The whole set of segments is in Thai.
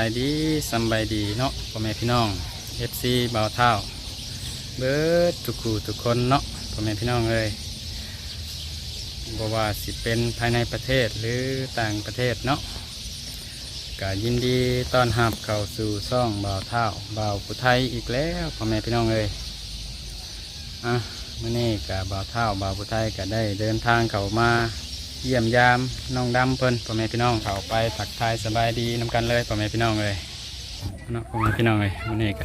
ายดีสบายดีเนาะพ่อแม่พี่น้อง FC บ่าวเท่าเบิร์ดทุกคู่ทุกคนเนาะพ่อแม่พี่น้องเลยบ่ว่าสิเป็นภายในประเทศหรือต่างประเทศเนาะก็ยินดีต้อนรับเข้าสู่ซ่องบ่าวเท่าบ่าวผู้ไทยอีกแล้วพ่อแม่พี่น้องเลยอะเมื่อนี้กับบ่าวเท่าบ่าวผู้ไทยก็ได้เดินทางเข้ามา เยี่ยมยามน้องดำเพิ่นพ่อแม่พี่น้องเข้าไปทักทายสบายดีนำกันเลยพ่อแม่พี่น้องเลยเนาะพ่อแม่พี่น้องเลยวันนี้ก็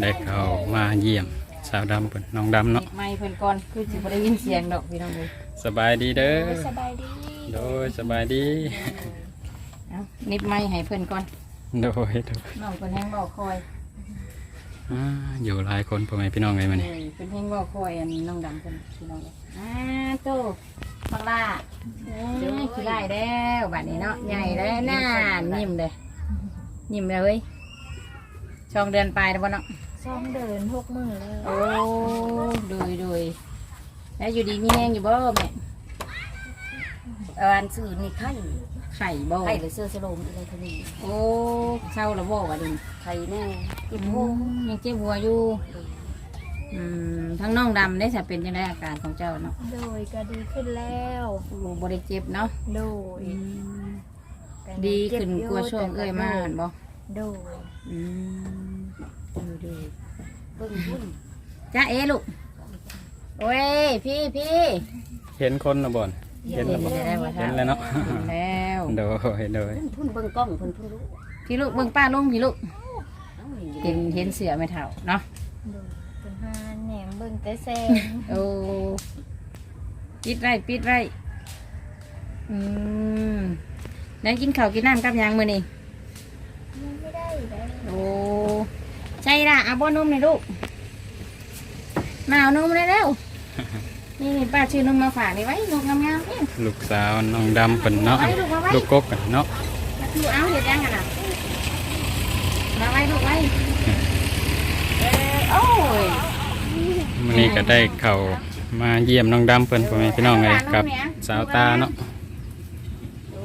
ได้เข้ามาเยี่ยมสาวดำเพิ่นน้องดำเนาะไม่เพิ่นก่อนคือสิบ่ได้ยินเสียงดอกพี่น้องเลยสบายดีเด้อสบายดีโดยสบายดีเอานิบไม้ให้เพิ่นก่อนโดยโดยน้องเพิ่นแห้งบ่คอยอ่าอยู่หลายคนพ่อแม่พี่น้องเลยมันเอนี่อเพิ่นแห้งบ่คอยอันน้องดำเพิ่นพี่น้องเลยอ่าโต บักล่าเดี๋ยวขี้ไล่แล้วบัดนี้เนาะใหญ่แล้วน่านิ่มเลยนิ่มเลยเว้ยช่องเดือนปลายแล้วบ่เนาะซ้อมเดินหกมือแล้วโอ้โดยโดยแล้วอยู่ดีมีแห้งอยู่บ่แม่เอออันสื่อนี่ไข่ไข่บ่ไข่หรือเสื้อสโลมอะไรทีนี้โอ้เข้าแล้วบ่ว่าดิไข่แน่กินโอ้โม่ยังเจ็บหัวอยู่ อืมทั้งน้องดำได้จะเป็นยังไงอาการของเจ้าเนาะโดยก็ดีขึ้นแล้วโอ้บริเจ็บเนาะโดยอืมแต่ดีเจ็บขึ้นยู่กลัวาช่วงเอ้ยมากบ่โดยอืมดูดูเบิ่งบุ่นจ้าเอ๋ลูกโอ้ยพี่พี่เห็นคนนะบ่อนเห็นแล้วบ่แล้วว่าเห็นแล้วเนาะเห็นแล้วโดยโดยพุ่นพุ่นเบิ่งกล้องพุ่นพุ่นรู้พี่ลูกเบิ่งป้าลุงพี่ลูกเอ้าเห็นเห็นเสือไม่เท่าเนาะโดยเป็นหา แหนมเบิ่งแต่แซงโอ้ปิดไรปิดไรอืมนั่นกินข้าวกินน้ำกับหยังมื้อนี้ยังไม่ได้เลยโอ้ใช่ละเอาบ่นมหน่อยลูกมาเอานมเลยเร็วนี่นี่ป้าชื่อนมมาฝากนี่ไว้นมงามๆนี่ ลูกสาวน้องดำเพิ่นเนาะ ลูกกกกันเนาะดูเอาเห็ดยังกันอะมาไว้ลูกไว้เออโอ้ย มื้อ นี้ก็ได้เข้ามาเยี่ยมน้องดำเพิ่นพ่อแม่พี่น้องเลยกับสาวตาเนาะโอ้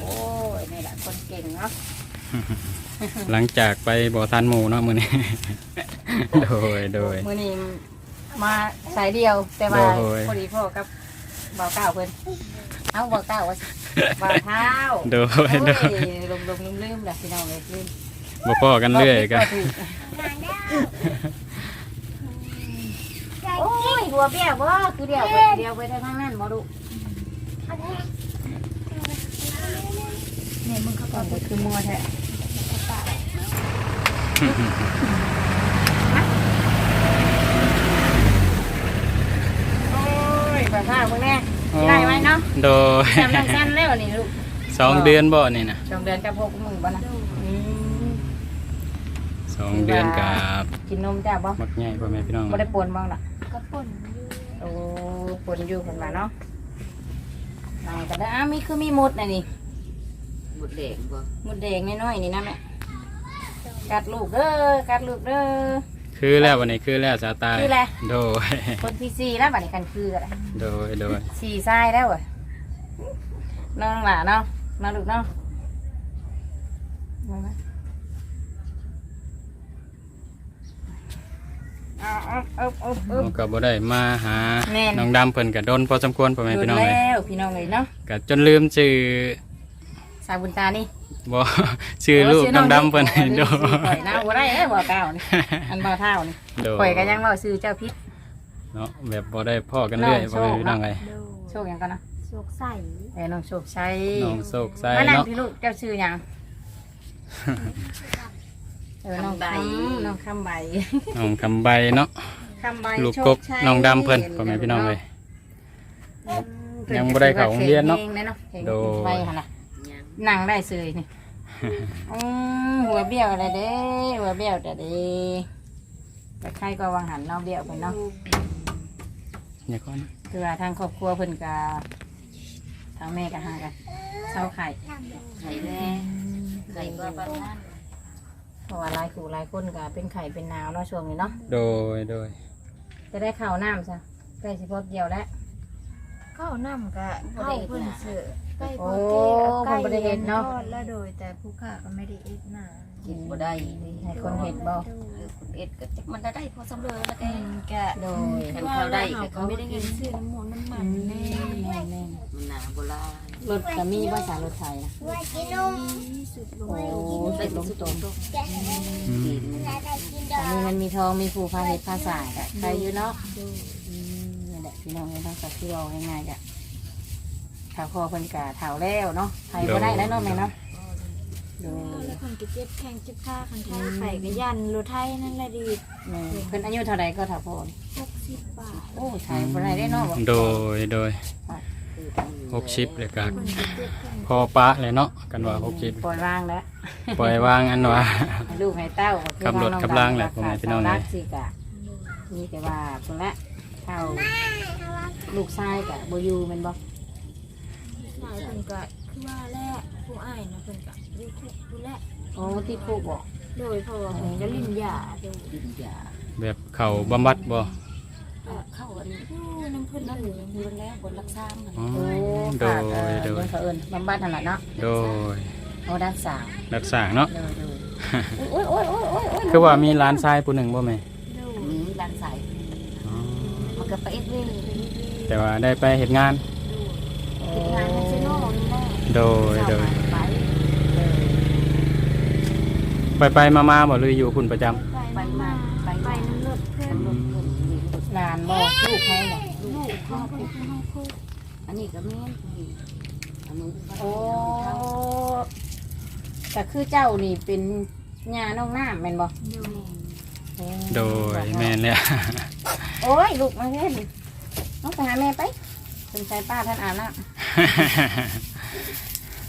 โอ้ยนี่แหละคนเก่งเนาะหลังจากไปบ่อทานหมูเนาะมื้อนี้ โดยโดย มือนี้มาสายเดียวแต่ว่าโอ้ยพอดีพ่อกับบ่าวเก้าเพิ่นเอาบ่าวเก้าว่าบ่าวเท้าโดยโอ้ยโดยลมลมลืมลืมแหละพี่น้องเลยลืมบ่พอกันเรื่อยกัน โอ้ยหัวเบี้ยวบ่คือเดียวไปเดียวไปทางนั้นบ่ดูเนี่ยมึงเขาก่อนก็คือมัวแท้โอ้ยแบบผ้าพวกนี้ได้ไหมเนาะโดยจำสั้นๆแล้วนี่ลูกสองเดือนบ่นี่นะสองเดือนกับหกมือบ่นะอืม สองเดือนกับกินนมจ้าบ่มักใหญ่พ่อแม่พี่น้องบ่ได้ปวนบ้างล่ะก็ป่นอยู่โอ้ปวนอยู่คนมาเนาะนายก็ได้อ้ามีคือมีมดน่ะนี่หมดแดงบ่มดแดงน้อยๆนี่นะแม่กัดลูกเด้อกัดลูกเด้อคือแล้ววันนี้คือแล้วสาวตายคือแล้วโดยคนที่สี่แล้วบัดนี้กันคืออะไรโดยโดยสี่ทรายแล้วอะน้องหล่ะเนาะมาลูกเนาะมามา เอาเอาเอาเอาเอา เราก็บ่ได้มาหาแม่น น้องดำเพิ่นก็โดนพอสมควรพ่อแม่ดูพี่น้องเลยแล้วพี่น้องเลยเนาะก็จนลืมชื่อสาวบุญตานี่บ่ชื่อลูกน้องดำเพิ่นให้โดโดข่อยยนะบ่ได้เอ้ยบ่เก้านี่อันบ่เท่านี่โดยข่อยก็ยังเว้าซื้อเจ้าพิษเนาะแบบบ่ได้พ่อกันเรื่อยน้องพ่อแม่พี่น้องเลยโดยโชคหยังก่อนนะโศกใสเอ้ยน้องโชคชัยน้องโศกใส่มานั่งเนาะพี่ลูกเจ้าชื่อหยังเออน้องคำน้องคำใบน้องคำใบเนาะคำใบลูกโชกคกชัยน้องดำเพิ่นพ่อแม่พี่น้องเลยอืมยังบ่ได้เข้าโรงเรียนเนาะพลงเนาะเพลงโดยไปหั่นล่ะยังนั่งได้เสยนี่อืมหัวเบี้ยวอะไรเด้หัวเบี้ยวแต่เด้แต่ใครก็วางหันเนาะเบี้ยวไปเนาะอย่าก่อนคือว่าทางครอบครัวเพิ่นก็ทางแม่ก็หากันเศร้าไข่ไข่แน่ไข่ก็ประมาณ เพราะว่าหลายคู่หลายคนก็เป็นไข่เป็นหนาวเนาะช่วงนี้เนาะโดยโดยจะได้ข้าวน้ำซะใกล้สิพอเกี่ยวแล้ว เข้าน้ำกะเข้าเพิ่นเสือใกล้โอ้พอเทเพิ่นบ่ได้เฮ็ดเนาะ ทอดแล้วโดยแต่ผู้ค้าก็ไม่ได้เอ็ดหน้ากินบ่ได้ให้คนเห็ดบ่เออคนเอ็ดก็จักมันได้พอสำเร็จแล้วแกอืมกะโดยคันเขาได้ก็เขาไม่ไม่ได้ได้เงิเงินนซื้อน้ำมันน้ำมันแน่แม่นแม่นมันหนาโบราณ รถก็มีภาษารถไทยนะสุดลงโอ้ได้สุดลสุงดตตรรงงอืมกินมีเงินมีทองมีผู้พาเฮ็ดภาษาก็ใครอยู่เนาะอืมนี่นแหละพี่น้องเอ้ยเนาะก็คือเอาง่ายๆก็ถ้าพอเพิ่นก็เฒ่าแล้วเนาะไทยบ่ได้แล้วเนาะแม่เนาะโดยแล้วคนก็เจ็บแข้งเจ็บขาคันท้ายไปก็ยันรถไทยนั่นแหละดีแม่เพิ่นอายุเท่าใดก็เฒ่าพอ หกสิบบาทโอ้ไทยบ่ได้ได้เนาะบ่โดย โดย หกชิปเลยกันคนก็เจ็บแข้งพอปะเลยเนาะกันว่าหกชิปปล่อยวางแล้วปล่อยวางอันว่าให้ลูกให้เต้าก็คือขับรถว่าขับล่างแหละพ่อแม่พี่น้องเสาเอ้รัยกสิกะมีแต่ว่าคนละเท่าลูกชายกะบ่อยู่แม่นบ่หลายคนก็คือว่าแรกผู้อ้ายนะเพิ่นก็อยู่คุกอยู่แล้วโอ้ที่คุกบ่โดยเพราะว่าเพิ่นก็ลิ้นยาโดยกินยาแบบเข่าบำบัดบ่ เข้ากันอยู่น้ำเพิ่นนั่นั่นนเงินแล้วบนรักษามันอ๋อโอ้โดฝากเอ่อยโดยเรื่องเขาเอิ้นบำบัดนั่นแหละเนาะโดยเอาด้านสาวรักษาเนาะโดยโดยโอ้ยโอ้ยโอ้ยโอ้ยโอ้ยคือว่ามีร้านทรายผู้หนึ่งบ่แม่โดยมีร้านใส่มันก็ไปเอ็ดเว้ยแต่ว่าได้ไปเฮ็ดงานโอ้เป็นงานคาสิโนนี่แหละโดยโดยไปไปไปมามาบ่เลยอยู่คุณประจำไปมาไปไปน้ำรถเพื่อนรถเพิ่นมีรถ หลานบ่ลูกใครเนี่ยลูกของเพิ่นคือห้องคุกอันนี้ก็แม่นอันนู้นโอ้ก็คือเจ้านี่เป็นญาน้องน้ำแม่นบ่โดยโดยแม่นเลยโอ้ยลูกมาเล่นน้องไปหาแม่ไปเป็นใจป้าท่านอาบน้ำ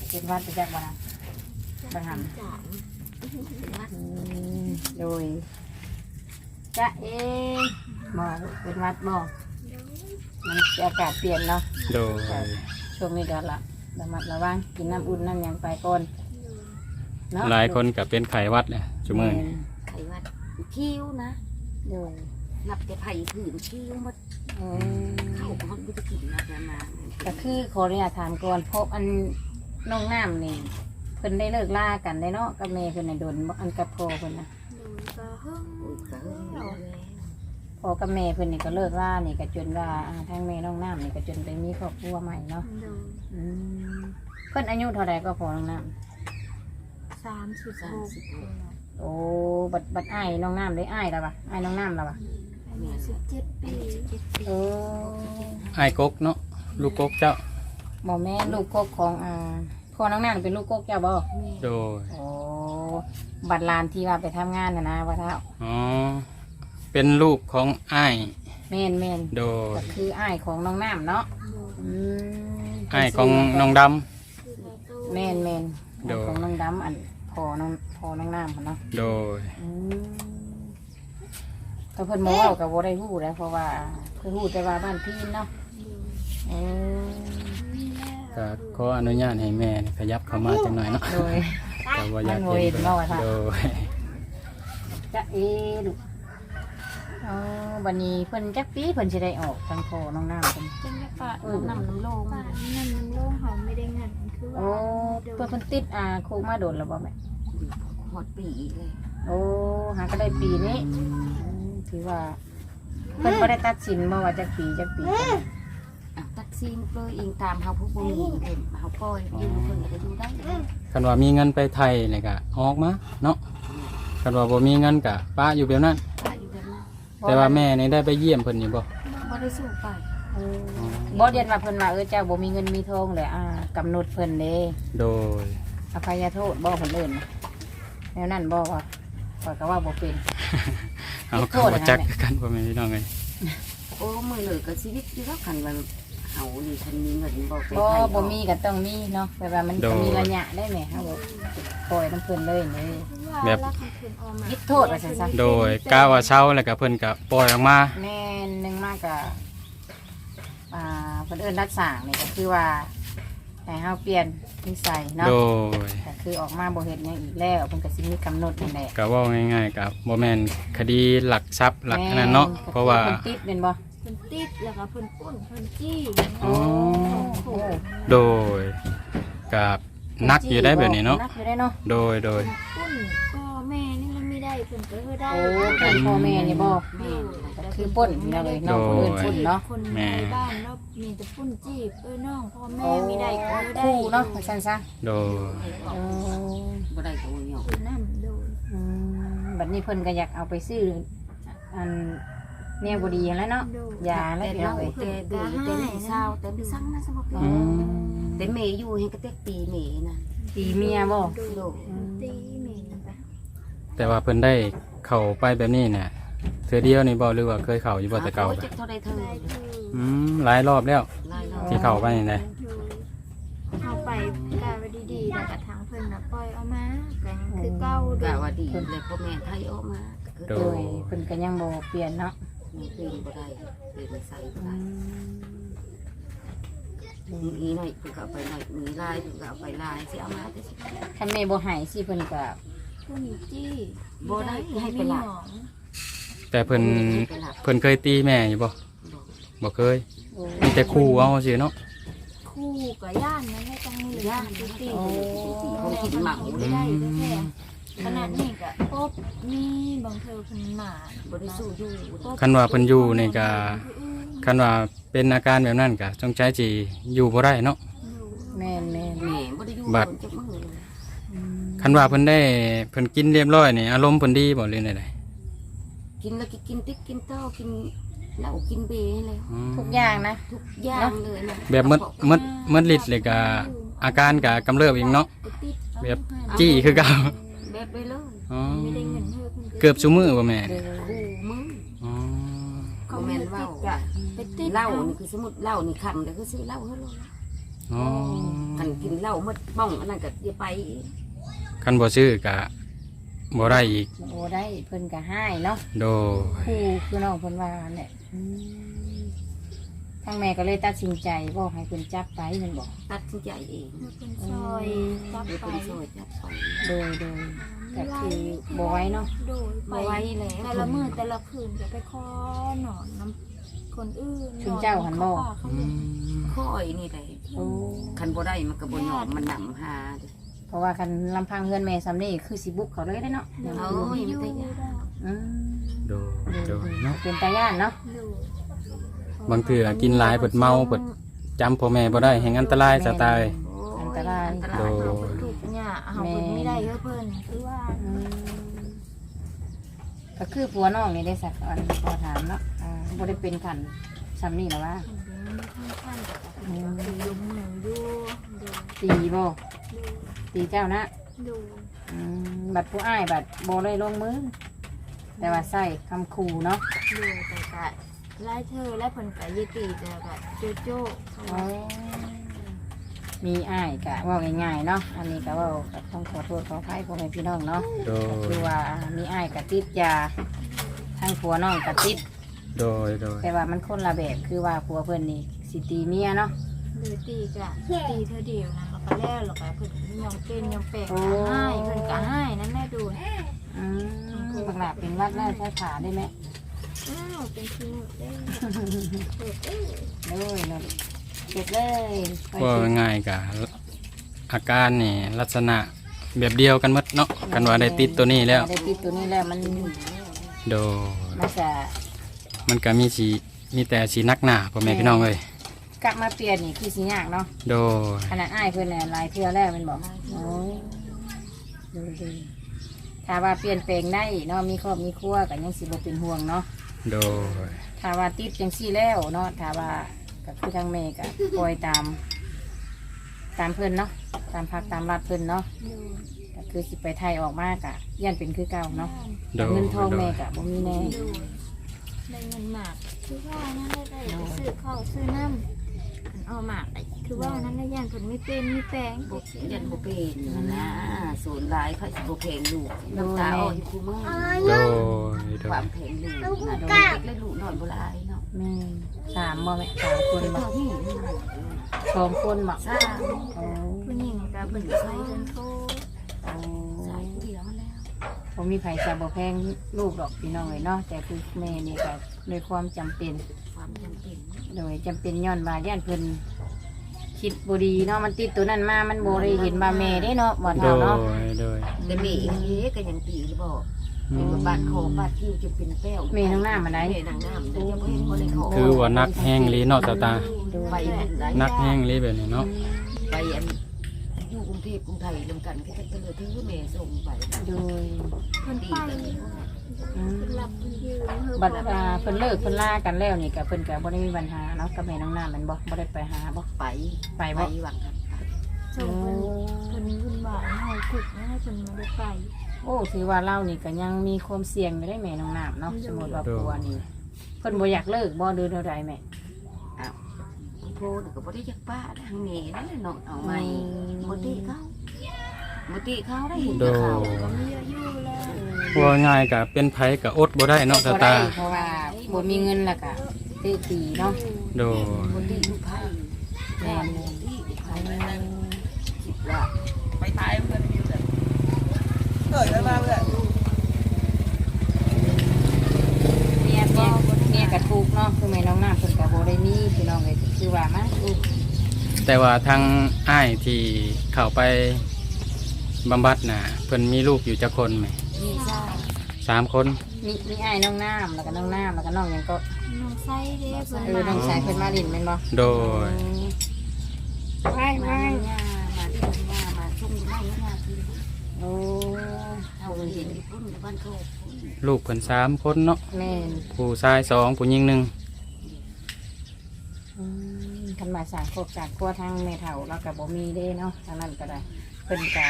เป็นวัดไปจากบ้านไปหาจานอืมโดย จะเองบ่เป็นวัดบ่มันอากาศเปลี่ยนเนาะโดยช่วงนี้ก็ละระมัดระวังกินน้ำอุ่นน้ำหยังไปก่อนเนาะหลายคนก็เป็นไข้หวัดเนี่ยชั่วโมงนี้ไขวัดคิ้วนะโดยนับแต่ไผ่ผืนคิ้วหมดอืมเข้าคนไม่ได้กินนะแต่มาก็คือขออนุญาตถามก่อนพบอันน้องน้ำนี่เพิ่นได้เลิกล่ากันได้เนาะกับแม่เพิ่นน่ะโดนบ่อันกับพ่อเพิ่นนะ โดยก็หึ่งโอ้ยก็เฮ้ยแล้วพ่อกับแม่เพิ่นนี่ก็เลิกล่านี่ก็จนว่าอ่าทางแม่น้องน้ำนี่ก็จนไปมีครอบครัวใหม่เนาะโดยอืมเพิ่นอายุเท่าใดก็พอน้องน้สามสิบหกำโอ้บัดบัดอ้ายน้องน้ำได้อ้ายแล้วปะอ้ายน้องน้ำแล้วปะอายุสิบเจ็ดปีโอ้ไอ้ายกกเนาะลูกกกเจ้าบ่แม่นลูกกกของอ่า พ่อน้องน้ำเป็นลูกกกเจ้าบ่โดยโอ้บัดลานที่ว่าไปทำงานน่ะนะว่าเท่าอ๋อเป็นลูกของอ้ายแม่นแม่นโดยก็คืออ้ายของน้องน้ำเนาะโดยอืมอ้ายของน้องดคือไลโต้แม่นแม่นโดยของน้องดำอันพอน้องพอน้องน้ำพุ่นเนาะำโดยอืมแต่เพิ่นบ่เว้ากับบ่ได้ฮู้แล้วเพราะว่าเพิ่นฮู้แต่ว่าบ้านพี่เนาะเออ ก็ขออนุญาตให้แม่นี่ขยับเข้ามาจังหน่อยเนาะโดย แต่ว่าอยากมันบ่เห็เห็นนเนาะว่าท่าโดยจะเอลูกอ๋อบัดนี้เพิ่นจักปีเพิ่นสิได้ออกทางพอน้องน้ำเพิ่นจังหวะปะเออน้ำน้ำโลงมาน้ำน้ำโลงเขาไม่ได้เงินคือว่าโอ้เพิ่นเพิ่นติดอ่าคุกมาโดนแล้วบ่แม่หอดปีเลยโอ้หาก็ได้ปีนี้อืมถือว่า เพิ่นบ่ได้ตัดสินบ่ว่าจักปีจักปีอะ ตัดซีนเลยอิงตามเขาผู้บุญเห็นเขาปล่อยยู่คนก็อยู่ได้คันว่ามีเงินไปไทยนี่ก็ออกมาเนาะคันว่าบ่มีเงินก็ป้าอยู่แบบนั้น ป้าอยู่แบบนั้นแต่ว่าแม่นี่ได้ไปเยี่ยมเพิ่นนี่บ่บ่ได้สู้ไปบ่เรียนว่าเพิ่นว่าเออเจ้าบ่มีเงินมีทองเลยอ่ากำหนดเพิ่นเด้โดยอภัยโทษบ่เพิ่นเอิ้นน่ะแนวนั้นบ่ว่าข้อยก็ว่าบ่เป็นเอาขอโทเข้าษจักกันพ่แม่พี่น้องเอ้ยโอ้มือเลยก็ชีวิตอยู่แล้วกันว่า เฮานี่ฉันมีเงินบ่ไปบ่ไทยบ่มีก็ต้องมีเนาะแบบว่ามันก็มีระยะได้แหมเฮาบ่ปล่อยน้ำเพิ่นเลยนี่ยึดโทษว่าซั่นซะโดยกล้าว่าเช้าแล้วก็เพิ่นก็ปล่อยออกมา แม่นหนึงมากก็อ่าเพิ่นเอิ้นรักษานี่ก็คือว่าให้เฮาเปลี่ยนนิสัยเนาะโดยก็คือออกมาบ่เฮ็ดหยังอีกแล้วเพิ่นก็สิมีกำหนดนั่นแหละก็เว่าง่ายๆกับบ่แม่นคดีหลักทรัพย์หลักอันนั้นเนาะเพราะว่าเพิ่นติดเป็นบ่โดพิ่ นติดแล้วก็เพิ่นปุ้นเพิ่นจี้อ๋อโอ้โดยกับนักอยู่ได้แบบนี้เนาะนักอยู่ได้เนาะโดยโดยปุ้นพ่อแม่นี่มันไม่ได้เพิ่นก็เออได้โอ้เป็นพ่อแม่นี่บ่แม่ก็คือป่นนี่นะเลยน้องคนอื่นป่นเนาะคนในบ้านแล้วมีแต่ปุ้นจีบเออน้องพ่อแม่โอ้ไม่ได้ก็เออได้คู่เนาะว่าซั่นซะโดยโอ้บ่ได้ก็บ่ยอมคือนั่นโดยอืมบัดนี้เพิ่นก็อยากเอาไปซื้ออัน แนวบ่ดีหั้นแหล้วเนาะโดยยาแล้วแต่พี่น้อเรางเอ้ยแต่ดื้อแต่ไม่เศร้าแต่ไม่สั่งนะสมบัติอืมแต่เมย์อยู่ให้กระเตกตีเมย์นะตีเมียบ่โดยตีเมย์ไปแต่ว่าเพิ่นได้เข้าไปแบบนี้เนี่ยเทื่อเดียวนี่บ่หรือว่าเคยเข้าอยู่บ่แต่เก่าจะเท่าไรเธอได้คืออืมหลายรอบแล้ว ลายเราที่เข้าไปนี่แหละโดยเข้าไปกาไว้ดีๆแล้วก็ทางเพิ่นน่ะปล่อยเอามาก็ยังคือเก่าโดกะยว่าดีเลยพ่อแม่ไทยออกมาคือโดโดยเพิ่นก็ยังบ่เปลี่ยนเนาะ เป็นบ่ได้เป็นใส่บ่ได้มมีหน่อยเพิ่นก็เอาไปหน่อยมีลายเพิ่นก็เอาไปลายสิเอามาแต่สิคันแม่บ่ให้สิเพิ่นก็ปุ้นจี้บ่ได้ให้ไปหลักแต่เพิ่นไปหลักเพิ่นเคยตีแม่อยู่บ่บอกบ่เคย มีแต่คู่เอาสิเนาะ คู่กับย่านนะให้ต้องมีย่านตีตีโอ้ของกินหมักไม่ได้แท้ๆ ขนาดนี้ก็ปบมีบางเธอเพิ่นหมาบ่ได้สู้อยู่คันว่าเพิ่นอยู่นี่ก็ คันว่าเป็นอาการแบบนั้นก็จงใจสิอยู่บ่ได้เนาะ แม่นแม่นแม่บ่ได้อยู่บัดจักมืออืมคันว่าเพิ่นได้เพิ่นกินเรียบร้อยนี่อารมณ์เพิ่นดีบ่หรือไดกินแล้วก็กินติ๊กกินเต้ากินเหล้ากินเบร์ให้แล้วอืมทุกอย่างนะ ทุกอย่างเลยนะแบบมดมดมดฤทธิ์เลยก็อาการก็กำเริบอีกเนาะ แบบจี้คือเก่า แบบไปเลยอ๋อ ไม่ได้เงินเธอพิ่นเกือบซุมื้อบ่แม่เด้อคู่มืออ๋อเขาแม่นว่าไปติดเหล้านี่คือสมมุติเหล้านี่คำเดี๋ยวก็ซื้อเหล้าให้เลยอ๋อกันกินเหล้าหมดบ้องอันนั้นก็อย่าไปอีกคันบ่ซื้อก็บ่ได้อีกโอ้ได้เพิ่นก็ให้เนาะโดยคู่คือน้องเพิ่นว่าเนี่ยอืม ทางแม่ก็เลยตัดสินใจบอกให้เพิ่นจับไปแมันบอก ตัดสินใจเองเป็นซอยจับเดี๋ยวไปเป็นซอยจับไปโดยโดยก็คือบ่ไว้เนาะโดยไปมาไว้แล้วแต่ละมื้อแต่ละคืนจะไปคอหนอนน้ำคนอื่นชุนเจ้าหันบ่เขาอืเล่นมค่อยนี่แหละโอ้คันบ่ได้มันก็บ่ยอมมันหนำหาเด้อ เพราะว่าคันลำพังเฮือนแม่ซ้ำนี่คือสิบุกเขาเลยได้เนาะ เอายมันก็ยาก อืมโดยโดยเนาะเป็นตาย่านเนาะ บางเทื่อกินหลายเปิดเมาเปิดจำพ่อแม่บ่ได้แห่งอันตรายจะตายอันตรายอันตโดรายยเราถูกเนี่ยเอาเพิ่นไม่ได้เยอะเพิ่นคือว่าอืมก็คือผัวน้องนี่ได้สักอันขอถามเนาะอ่าบ่ได้เป็นขันซ้ำนี่หรอวะขั้นๆแต่ก็คือยมมือดูดูตีบ่ตีเจ้านะดูอืมบัดผู้อ้ายบัดบ่เลยลงมือ แต่ว่าใส่คำขู่เนาะดูแต่ก็ ไล่เธอและผลกายตีแต่ก็โจโจ้เขาอ๋อมีอ้ายกะว่าง่ายๆเนาะ อันนี้ก็เว่าก็ต้องขอโทษขออภัยพ่อแม่พี่น้องเนาะโดก็ย คือว่ามีอ้ายกะติดยาทางผัวน้องกะติด โดย โดย แต่ว่ามันคนละแบบคือว่าผัวเพิ่นนี่สิตีเมียเนาะ หรือตีกะตีเธอเดียวนะแล้วก็แล้วแล้วก็เพิ่นยองเป็นยองแปลกก็ให้เพิ่นก็ให้นั่นแม่ดูอืมบักหลาเป็นวัดแล้วใช้ขาได้ไหม อ้าวเป็นขี้หมูเด้เปิดเอ้ยเลยเลยเก็บเลยว่าสิง่ายๆกะอาการนี่ลักษณะแบบเดียวกันหมดเนาะกันว่าได้ติดตัวนี้แล้ว ได้ติดตัวนี้แล้วมันโดมันจะมันก็มีสีมีแต่สีนักหนาพ่อแม่พี่น้องเลยกลับมาเปลี่ยนนี่คือสิยากเนาะโดขนาดอ้ายเพื่อนน่ะหลายเทื่อแล้วมันบอกโอ้ยดูดีถ้าว่าเปลี่ยนแปลงได้เนาะมีครอบมีครัวก็ยังสิบเป็นห่วงเนาะ โดย ถ้าว่าติดจังซี่แล้วเนาะถ้าว่าก็คือทางแม่ก็ปล่อยตาม ตามเพิ่นเนาะตามพักตามรัดเพิ่นเนาะดูก็คือสิไปไทยออกมากะยันเป็นคือเก่าเนาะโดแต่ยเงินทองโดแม่ยกะบ่มีแน่ดูได้เงินหมากคือว่านั่นได้ได้ไปซื้อข้าวซื้อน้ำอัน เอาหมากไปคือว่านั้นได้ย่านผลไม่เป็นไม่แปลงบ่ยันบ่เป็นนั่นนะศูนย์หลายไผสิบ่แพงลูกน้ำตาอ้อยคู่มือโดยโดควายมแพงลูกนะโดนเด็กและลูกน้อยบ่หลายเนาะแม่สามบ่แม่สามคนเป็นบ่เท่านี้สองคนบ่สร้างโอ้ผู้หญิงกับเบิ่งใช้เดินโทรโอ้สายผู้เดียวแล้วโอ้ผมมีไผจะบ่แพงลูกดอกพี่น้องเลยเนาะแต่คือแม่นี่ก็โดยความจำเป็นความจำเป็น โดยจำเป็นย้อนว่าย่านเพิ่นคิดบ่ดีเนาะมันติดตัวนั้นมา มันบ่ได้เห็นว่าแม่ได้เนาะบ่โดเท่าเนาะยโดยแต่แม่เองเอ๊ะก็ยังตีหรือเปล่าเป็นว่าบาดคอบาดคิ้วจะเป็นแป้วแม่น้องหน้ามาได้แม่นางน้ำแต่ยังบ่เห็นบ่ได้ขอคือว่านักแห้งลีเนาะตาตาไปอันใดนักแห้งลีแบบนี้เนาะไปอันอยู่กรุงเทพกรุงไทยรวมกันก็จะเจอถือแม่ส่งไปโดยเพิ่นตีไปกันอืมเพิ่นรับเพิ่นยืนเพิ่น บัดอ่าเพิ่นเลิกเพิ่นลากันแล้วนี่ก็เพิ่นก็บ่ได้มีปัญหาเนาะกับแม่น้องน้าแมันบ่บ่ได้ไปหาบ่ไปไปไปบ่หวังกันส่งเพิ่นเพิ่นเพิ่นบอกให้ขุดให้เพิ่นไม่ได้ไปโอ้ถือว่าเรานี่ก็ยังมีความเสี่ยงอยู่ได้แม่น้องน้ำเนาะสมมุติว่าปัวนี่เพิ่นบ่อยากเลิกบ่เดือนเท่าใดแม่โพดก็บ่ได้จักป้าทางแม่นั่นแหละเนาะเอาใหม่บ่ติเขา บ่ติเขาได้เห็นโดแต่เขาก็มีอายุแล้วว่าง่ายก็เป็นไผก็อดบ่ได้เนาะตาบ่ตาได้เพราะว่าบ่มีเงินแล้วก็ตื้อตีเนาะโดยบ่ติลูกไผแม่นบ่ติลูกไผคิดว่าไปท้ายเพื่อนมีเลยเกิดอะไรมาเพื่อนเมียเมียเมียก็ทุกข์เนาะคือแม่น้องน้ำเพิ่นก็บ่ได้มีพี่น้องเลยคือว่ามาลูกแต่ว่าทางอ้ายที่เข้าไป บำบัดน่ะเพิ่นมีลูกอยู่จักคนไหมมีซ่าสามคน มีมีอ้ายน้องน้ำแล้วก็น้องน้ำแล้วก็น้องหยังก็น้องไส้เด้เพิ่นเออน้องชายเพิ่นมาดินแม่นบ่โดยว้ายมาว้ายหน้ามาที่หน้ามาชุ่มอยู่ในหน้าที่โอ้เฮาเห็นอยู่พุ่นในบ้านโคกพุ่นลูกเพิ่นสามคนเนาะแม่นผู้ชายสองผู้หญิงหนึ่งอืมคันมาสร้างครอบครัวทางแม่เฒ่าแล้วก็บ่มีเด้เนาะทางนั้นก็ได้เพิ่นก็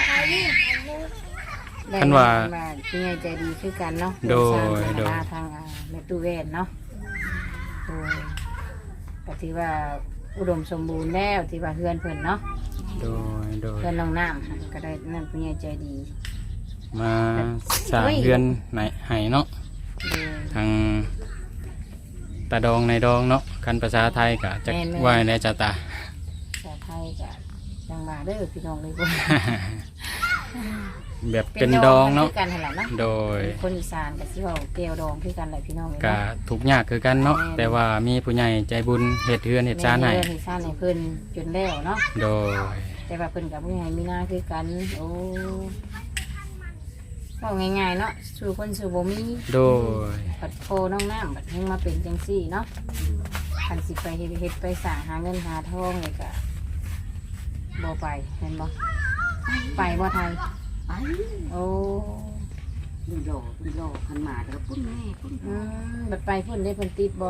ได้คันว่ามาที่ใหญ่ใจดีคือกันเนาะโดยสร้างโดยมาทางอ่าแม่ตู้แวนเนาะโดยก็ถือว่าอุดมสมบูรณ์แล้วที่ว่าเฮือนเพิ่นเนาะโดยโดยเฮือนน้องน้ำค่ะก็ได้นั่นผู้ใหญ่ใจดี มาสร้างเรือนไหนให้เนาะโดยทางตาดองในดองเนาะคันภาษาไทยก็จะแม่นๆว่าในจะตาชาวไทยก็ยั งมาเด้อพี่น้องเลยบ่แบบเป็นดองเนาะคือกันหั่นแหละเนาะโดยคนอีสานก็สิเว้าแก้วดองคือกันแหละพี่น้องเลยก็เนาะ ทุกข์ยากคือกันเนาะแต่ว่ามีผู้ใหญ่ใจบุญเฮ็ดเรือนเฮ็ดจานให้แม่เฮ็ดซ่านให้เพิ่นจนแล้วเนาะ โดย แต่ว่าเพิ่นกับผู้ใหญ่มีหน้าคือกัน โอ้บอกง่ายๆเนาะสู่คนสู่บ่มีโดย ปัดโพน้องน้ำบัดเฮงมาเป็นจังซี่เนาะคันสิไปเฮ็ดเฮ็ดไปสร้างหาเงินหาทองเลยก็ บ่ไปเห็นบ่ไปบ่ไทย ไปโอ้ดูหล่อดูหล่อขันหมาแล้วพุ่นแม่พุ่นอืมบัดไปพุ่นได้เพิ่นติดบ่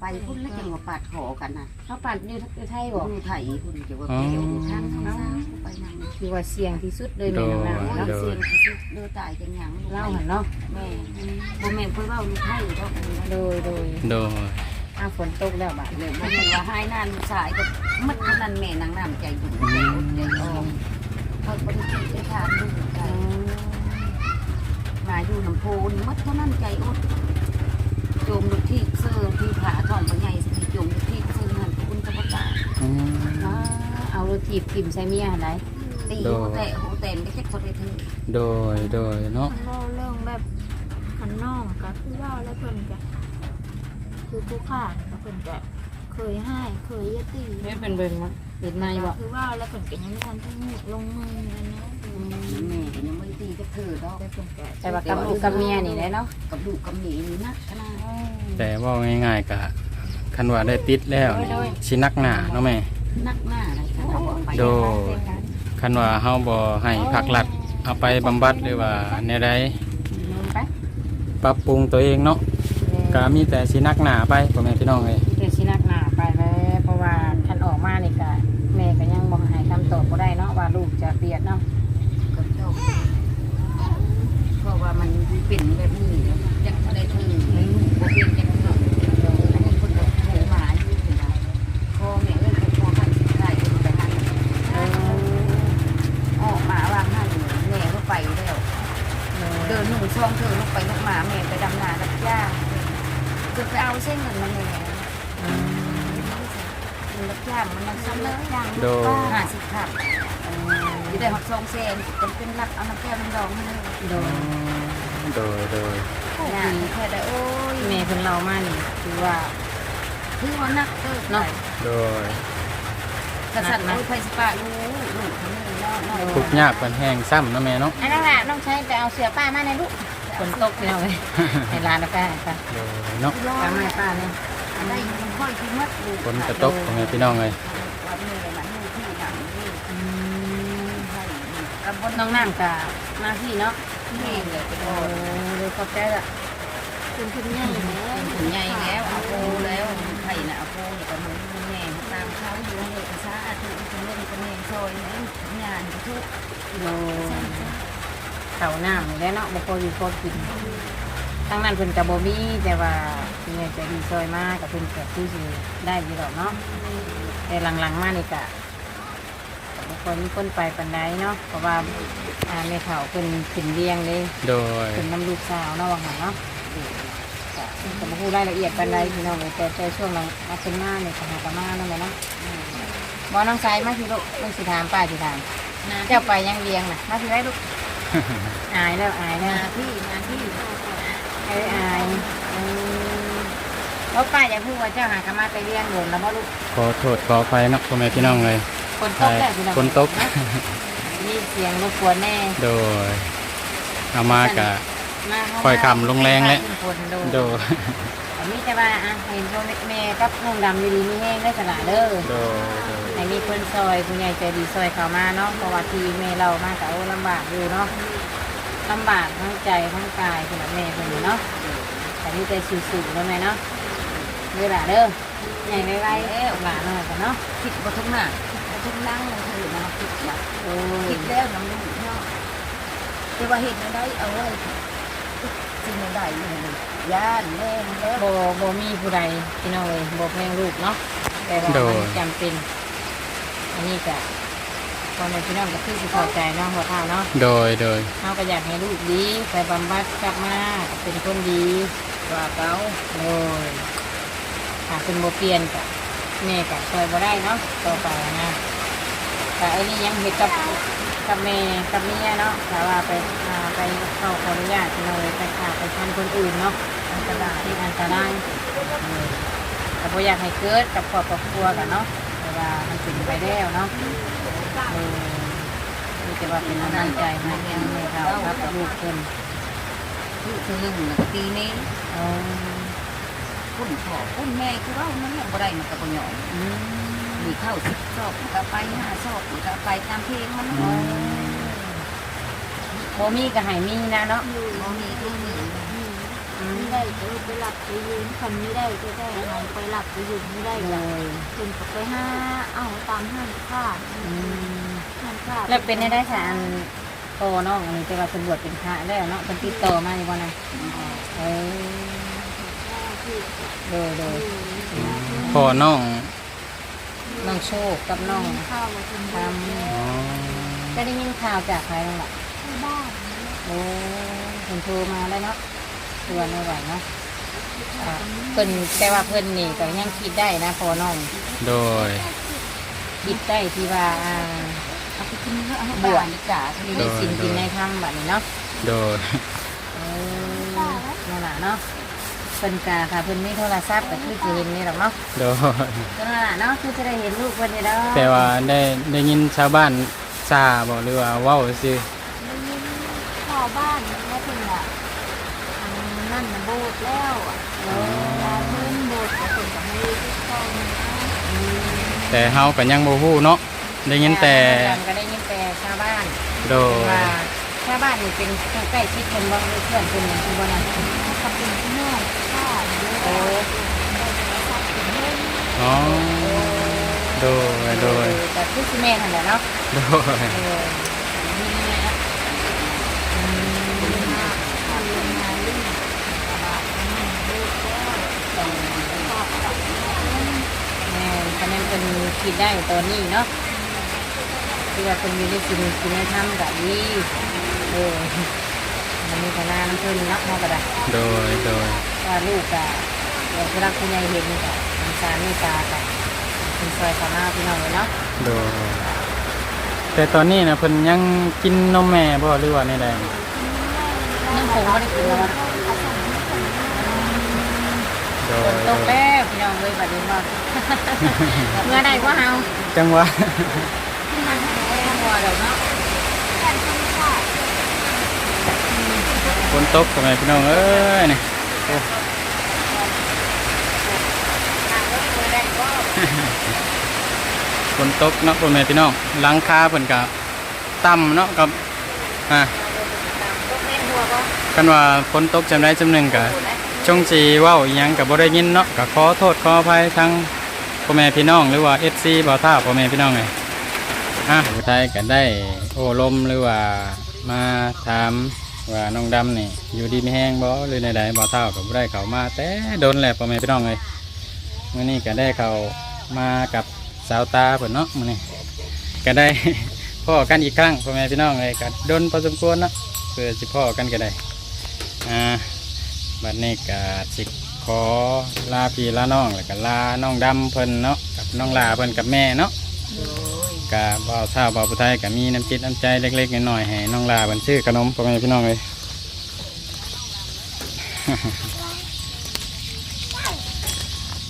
ไปพุ่นแล้วจังว่าปาดคอกันน่ะเฮาปัดอยู่อยู่ไทยบ่พุ่นไทยพุ่นจะว่าเปรี้ยวทางทางซ้ายไปนั่งคือว่าเสี่ยงที่สุดเลยแม่น้องน้ำโอ้ยเนาะเสียงที่สุดเลือตายจังหยังเล่าหันเนาะแม่บ่แม่นเพิ่นเว้าลูกไทยดอกโดยโดยโดย อ้าวฝนตกแล้วบัดเลยบ่แม่นว่าให้นานลูกชายก็มัดขนาดแม่นางน้ำใจบุญใจอดใจออมเพิ่นบ่ได้คิดได้ทานลูกใจอืมมาอยู่น้ำโพนมัดเท่านั้นใจอดโจมลูกที่เสื้อที่ขาท้องบ่ใหญ่สิโจมลูกที่เสื้อหันคุณก็บ่ตายอืมอ่าเอารถถีบทิ่มใส่เมียหั่นไดตีโดโหยแต่โหแต่ก็จะคนได้ถึงโดยโดยเนาะเพิ่นเว้าเรื่องแบบขันน้องก็คือเว้าแล้วเพิ่นก็ คือผู้ขาดแล้วเพิ่นก็เคยให้เคยยะตีเฮ็ดเป็นเบิ่งมั้งเฮ็ดในบ่คือเว้าแล้วเพิ่นก็ยังไม่ทันทั้งหมดลงมืออันเนาะแม่ก็ยังไม่ตีก็เธอดอกแต่เพิ่นก็แต่ว่ากับลูกกับเมียนี่แหละเนาะกับลูกกับหนีนี่นักขนาดแต่ว่าง่ายๆก็คันว่าได้ติดแล้วนี่สินักหนาเนาะแม่นักหน้าอะไรขนาดว่าไปโดยคันว่าเฮาบ่ให้พักหลัดเอาไปบำบัดหรือว่าแนวใดไปปรับปรุงตัวเองเนาะ ก็มีแต่สินักหนาไปพ่อแม่พี่น้องเอ้ยเดี๋ยวสินักหนาไปแล้วเพราะว่าท่านออกมานี่ก็แม่ก็ยังบ่ให้คำตอบบ่ได้เนาะว่าลูกจะเปียดเนาะกับเจ้าเพราะว่ามันเป็นแบบนี้ยังไม่ได้ถึงบ่เป็นยัง รับจ้างห้าสิบขับอยู่ได้หอดซองเซนเป็นเป็นรักเอาน้ำแก้วน้ำดองมาเลยโดยโดยโดยดีแค่ได้โอ้ยแม่เพิ่นเล่ามานี่คือว่าคือว่านักเกิดเนาะโดยกษัตริย์โอ้ยไฟสิปะลูกลูกคนนี้เนาะเนาะทุกข์ยากเป็นแห้งซ้ำเนาะแม่เนาะอันนั้นล่ะน้องใช้ไปเอาเสือป้ามาในลูกฝนตกพี่น้องเอ้ยให้ร้านเอาไปให้ป้าโดยเนาะตามให้ป้าเนี่ยได้มันค่อยคิดมัดลูกฝนกระตกพ่อแม่พี่น้องเลย ว่ามีอะไรมันมีที่หนังนี่ อืม ให้ กำบนน้องน้ำกับมาพี่เนาะแม่เลยไปโอ้โดนดูขอบใจละคุณคุณใหญ่แล้วถึงใหญ่แล้วเอาโพแล้วไข่น่ะเอาโพนี่ก็มือแม่ตามเขาอยู่ในภาษาอาตุเป็นเล่นเป็นเล่นซอยนี่งานทุกโอ้เขาน้ำนี่แหล้วเนาะบ่พออยู่พอกินทั้งนั้นเพิ่นกับบ่มีแต่ว่าเพิ่นอยากจะดีซอยมากกับเพิ่นก็คือสิได้อยู่ดอกเนาะแต่หลังๆมานี่ก็ บ่ค่อยมีคนไปปานใดเนาะเพราะว่าอ่าแม่เฒ่าเพิ่นขึ้นเลี้ยงเด้โดยเป็นน้ำลูกสาวเนาะว่าหันเนาะก็จะมาพูดรายละเอียดปันใดพี่น้องเลยแต่แต่ช่วงหลังมาเป็นหน้าเนี่ยก็หากนมานั่นแหละเนาะบอน้องชายมาพี่ลูกลูกสิถามป้าสิถามนะเจ้าไปยังเลี้ยงน่ะมาพี่ได้ลูกอายแล้วอายแล้วมาที่มาที่เอ้ยอายอืมแล้วป้าอยากพูดว่าเจ้าหากนมาไปเลี้ยงโดนแล้วบ่ลูกขอโทษขออภัยเนาะพ่อแม่พี่น้องเลย คนตกแล้วพี่น้องคนตกเนาะมีเสียงรบกวนแน่โดยเอามากะ มาเข้ามาคอยคำลงแรงแล้วคนโดนโดยอันนี้จะว่าอะเห็นพ่อแม่กับน้องดำดีๆมีแห้งได้สละเด้อโดยโดยให้มีคนซอยผู้ใหญ่ใจดีซอยเขามาเนาะเพราะว่าที่แม่เรามากกับโอ้ลำบากอยู่เนาะลำบากทั้งใจทั้งกายขนาดแม่คนนี้เนาะแต่นี่ใจสูงๆแล้วแม่เนาะเวลาเด้อใหญ่ไวๆเอ๊ะหลานหน่อยกันเนาะคิดบ่ทุกหน้า บ่ทุกนั่งเลยคือนะคิดว่าโอ้ยคิดแล้วน้ำลูกเนาะแต่ว่าเห็นได้เอาไว้สิ่งใดอยู่นี่ย่านแม่แล้วโบโบมีผู้ใดพี่น้องเลยโบแพงลูกเนาะแต่ว่ามันจำเป็น อันนี้ก็ตอนในพี่น้องก็คือสิพอใจเนาะหัวเท้าเนาะโดยโดยเราก็อยากให้ลูกดีไปบำบัดกลับมาเป็นคนดีกว่าเก่าโอ้ยหากเป็นโมเปลี่ยนกับ แม่กับซอยบ่ได้เนาะต่อไปนะแต่อันนี้ยังเห็ดกับกับแม่กับเมียเนาะแต่ว่าไปอ่าไปเข้าขออนุญาตเราเลยไปขาไปทำคนอื่นเนาะอันตรายที่อันตรายเออแต่บ่อยากให้เกิดกับครอบกับครัวกันเนาะแต่ว่ามันถึงไปแล้วเนาะเออนี่จะว่าเป็นกำลังใจให้แม่เราครับกับลูกเพิ่นลูกคือหนึ่งตีนี้เอา คุณพ่อคุณแม่คือว่ามันยังบ่ได้มันก็บ่ยอมอืมมีเข้าสิบสอบมันก็ไปห้าสอบมันก็ไปตามเพลงมันโอ้บ่มีก็ให้มีนะเนาะอยู่บ่มีก็มีอืมไม่ได้ก็ไปหลับไปยืนคนไม่ได้ก็ได้หายไปหลับไปยืนไม่ได้เลก็ยคุณก็ไปห้าเอาตามห้างค่าอืมห้างค่าแล้วเป็นได้ได้สารโตน้องอันนี้จะว่าเป็นบวชเป็นพระได้วเนาะเป็นติดต่อมาอยู่บ่นะเออที่ โดยโดยพ่อน้องน้องโชคกับน้องข้าวมากินททำอ๋อำก็ได้ยินข่าวจากใครบ้างล่ะที่บ้านโอ้เพิ่นโทรมาได้วเนาะตัวนไม่ไหวเนาะอ่าเพิ่นแต่ว่าเพิ่นนี่ก็ยังคิดได้นะพอน้องโดย คิดได้ที่ว่าอ่าเอาไปกินก็เอาบวชจ้ามีในสินกินในธรรมแบบนี้เนาะโดย เออนั่นแหละเนาะ เพิ่นกาค่ะเพิ่นมีโทรศัพท์ก็คือจะเห็นนี่หรอกเนาะโดยก็นั่นแหละเนาะคือจะได้เห็นลูกเพิ่นนี่เนาะแต่ว่าได้ได้ยินชาวบ้านซาบอกหรือว่าเว้าซื่อไม่มีข้าวบ้านแล้วเป็นอะอันนั่นมันโบดแล้วอะเอลาอเพิ่นโบดก็เป็นกับไม่ได้เข้านะแต่เฮาก็ยังบ่ฮู้เนาะได้ยินแต่ก็ได้ยินแต่ชาวบ้านโดยว่าชาวบ้านนี่เป็นผู้ใกล้ชิดเพิ่นบ่หรือเพื่อนเพิ่นหยังคือบ่นั่นกับเป็นที่น้องข้าเย อะโอ้ได้โทรศัพท์ถึงเล่นอ๋อโดยโดยแต่คือสิแม่นั่นแหละเนาะโดยเออนี่นี่แหละอืมทำโรงงานเรื่องตลาดนี่โบดแล้วข้าวกับแม่คะแนนเป็นคิดได้ตัวนี้เนาะที่ว่าเป็นมีได้กินกินได้ทำกับดีเออมันมีฐานะน้ำเพิ่นเนาะเฮาก็ได้โดยโดย ว่าลูกกะเดี๋ยวผู้รักผู้ใหญ่เห็นนี่กะสงสารเมตตากะเป็นซอยสามาพี่น้องเลยเนาะโดยแต่ตอนนี้นะเพิ่นยังกินนมแม่บ่หรือว่าในใดโน้ำผงบ่ได้กินแล้ววะโดฝยนโดตกยแล้วพี่น้องเลยบัดนี้ว่าเมื่อใดก็เฮาจังหวะหัวเดี๋ยวเนาะฝนตกทำไมพี่น้องเอ้ยนี่โอ้ ฝนตกเนาะพ่อแม่พี่น้องหลังคาเพิ่นก็ต่ำเนาะกับอ่ากันว่าฝนตกจำได้จำหนึ่งก็จงจีว้าอีหยังก็บ่ได้ยินเนาะก็ขอโทษขออภัยทั้งพ่อแม่พี่น้องหรือว่า FC บ่าวท่าพ่อแม่พี่น้องเลยอะผู้ไทยก็ได้โอ้ลมหรือว่ามาถาม ว่าน้องดำนี่อยู่ดีไม่แห้งบ่หรือในใดบ่เท่ากับได้เขามาแต่โดนแหละพ่อแม่พี่น้องเลยมื้อนี้ก็ได้เขามากับสาวตาเพิ่อนเนาะมื้อนี้ก็ได้ พ่อกันอีกครั้งพ่อแม่พี่น้องเลยก็โดนพอสมควรเนาะเพื่อสิพ่อกันก็ได้อ่าบัดนี้ก็สิขอลาพี่ลาน้องแล้วก็ลาน้องดำเพิ่นเนาะกับน้องลาเพิ่นกับแม่เนาะ กะบ่าวเท่าบ่าวผู้ไทยก็มีน้ำจิตน้ำใจเล็กๆน้อยๆให้น้องลาบันชื่อขนมพ่อแม่พี่น้องเลย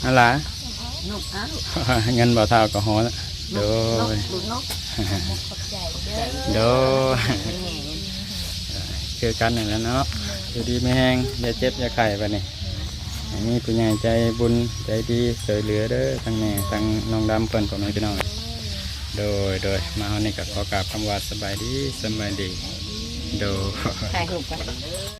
นั่นล่ะนกเงินบ่าวเท่าก็หอนโดยดูนโดยคือกันหนี่งแล้วเนาะอยู่ดีไม่แห้งอย่าเจ็บอย่าไข้ไปนี่มีผู้ใหญ่ใจบุญใจดีช่วยเหลือเด้อทั้งแม่ทั้งน้องดำเพิ่นพ่อแม่พี่น้องเอ้ย โดยโดยมาเฮานี่ก็ขอกราบคำว่าสบายดีสบายดี โดย ถ่ายรูปกัน